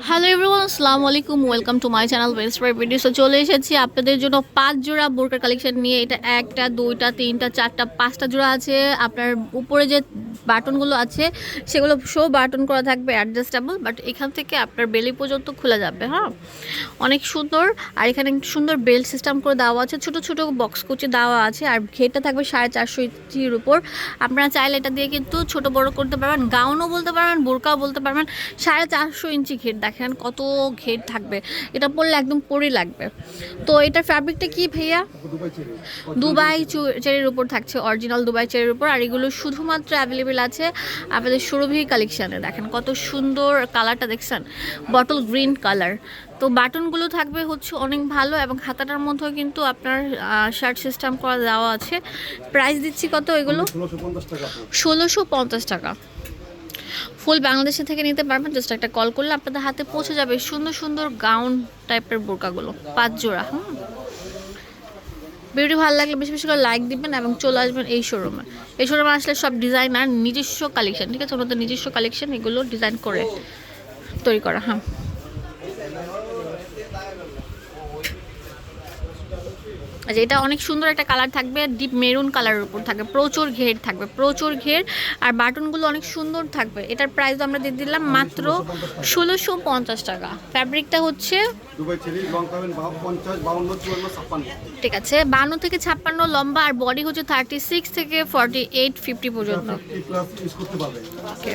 Hello everyone আসসালামু আলাইকুম welcome to my channel west by ভিডিওসে চলে এসেছি আপনাদের জন্য পাঁচ জোড়া বোরকার কালেকশন নিয়ে। এটা একটা, দুইটা, তিনটা, চারটা, পাঁচটা জোড়া আছে। আপনার উপরে যে বাটনগুলো আছে সেগুলো শো বাটন করা থাকবে অ্যাডজাস্টেবল বাট এখান থেকে আপনার বেলি পর্যন্ত খোলা যাবে হ্যাঁ? অনেক সুন্দর আর এখানে সুন্দর বেল্ট সিস্টেম করে দেওয়া আছে ছোট ছোট বক্স কুচি দেওয়া আছে আর ঘেরটা থাকবে সাড়ে চারশো ইঞ্চির উপর। আপনারা চাইলে এটা দিয়ে কিন্তু ছোট বড় করতে পারবেন গাউনও বলতে পারবেন বোরকাও বলতে পারবেন সাড়ে চারশো ইঞ্চি ঘের দেখেন কত ঘের থাকবে এটা পরলে একদম পরি লাগবে। তো এটার ফ্যাব্রিকটা কি ভাইয়া? দুবাই চু- চেরির উপর থাকছে অরিজিনাল দুবাই চেরির উপর আর এগুলো শুধুমাত্র অ্যাভেলেবেল আছে। আপনাদের সুরভি কালেকশানে দেখেন, কত সুন্দর কালারটা দেখছেন বটল গ্রিন কালার তো বাটনগুলো থাকবে হচ্ছে অনেক ভালো এবং খাতাটার মধ্যেও কিন্তু আপনার শার্ট সিস্টেম করা দেওয়া আছে। প্রাইস দিচ্ছি কত এগুলো? ষোলোশো পঞ্চাশ টাকা। ফুল বাংলাদেশে থেকে নিতে পারবেন জাস্ট একটা কল করলে আপনাদের হাতে পৌঁছে যাবে সুন্দর সুন্দর গাউন টাইপের বোরকাগুলো, পাঁচ জোড়া, হুম। ভিডিও ভালো লাগলে বেশি বেশি করে লাইক দিবেন এবং চলে আসবেন এই শোরুমে এই শোরুমে আসলে সব ডিজাইন আর নিজস্ব কালেকশন ঠিক আছে? ওনাদের নিজস্ব কালেকশন এগুলো ডিজাইন করে তৈরি করা হ্যাঁ। আচ্ছা এটা অনেক সুন্দর একটা কালার থাকবে ডিপ মেরুন কালারের উপর থাকবে প্রচুর ঘের থাকবে প্রচুর ঘের। আর বাটনগুলো অনেক সুন্দর থাকবে। এটার প্রাইস আমরা দিয়ে দিলাম মাত্র ষোলোশো পঞ্চাশ টাকা। ফ্যাব্রিকটা হচ্ছে ঠিক আছে বান্ন থেকে ছাপ্পান্ন লম্বা আর বডি হচ্ছে থার্টি সিক্স থেকে ফর্টি এইট ফিফটি পর্যন্ত ওকে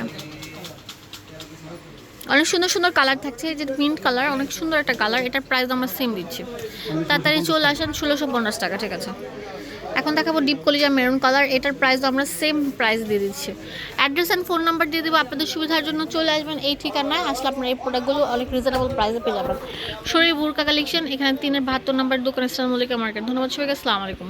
অনেক সুন্দর সুন্দর কালার থাকছে যে মিন্ট কালার অনেক সুন্দর একটা কালার এটার প্রাইস আমরা সেম দিচ্ছি। তাড়াতাড়ি চলে আসেন ষোলোশো পঞ্চাশ টাকা, ঠিক আছে? এখন দেখাবো ডিপ কলিজা মেরুন কালার এটার প্রাইস আমরা সেম প্রাইস দিয়ে দিচ্ছি। অ্যাড্রেস অ্যান্ড ফোন নাম্বার দিয়ে দেবো, আপনাদের সুবিধার জন্য চলে আসবেন এই ঠিকানায়, আসলে আপনার এই প্রোডাক্টগুলো অনেক রিজনেবল প্রাইসে পেয়ে যাবেন। শরীর বুরকা কালেকশন এখানে তিনের বাহাত্তর নাম্বার দোকান ইসলাম মার্কেট ধন্যবাদ সবাইকে, আসসালামু আলাইকুম।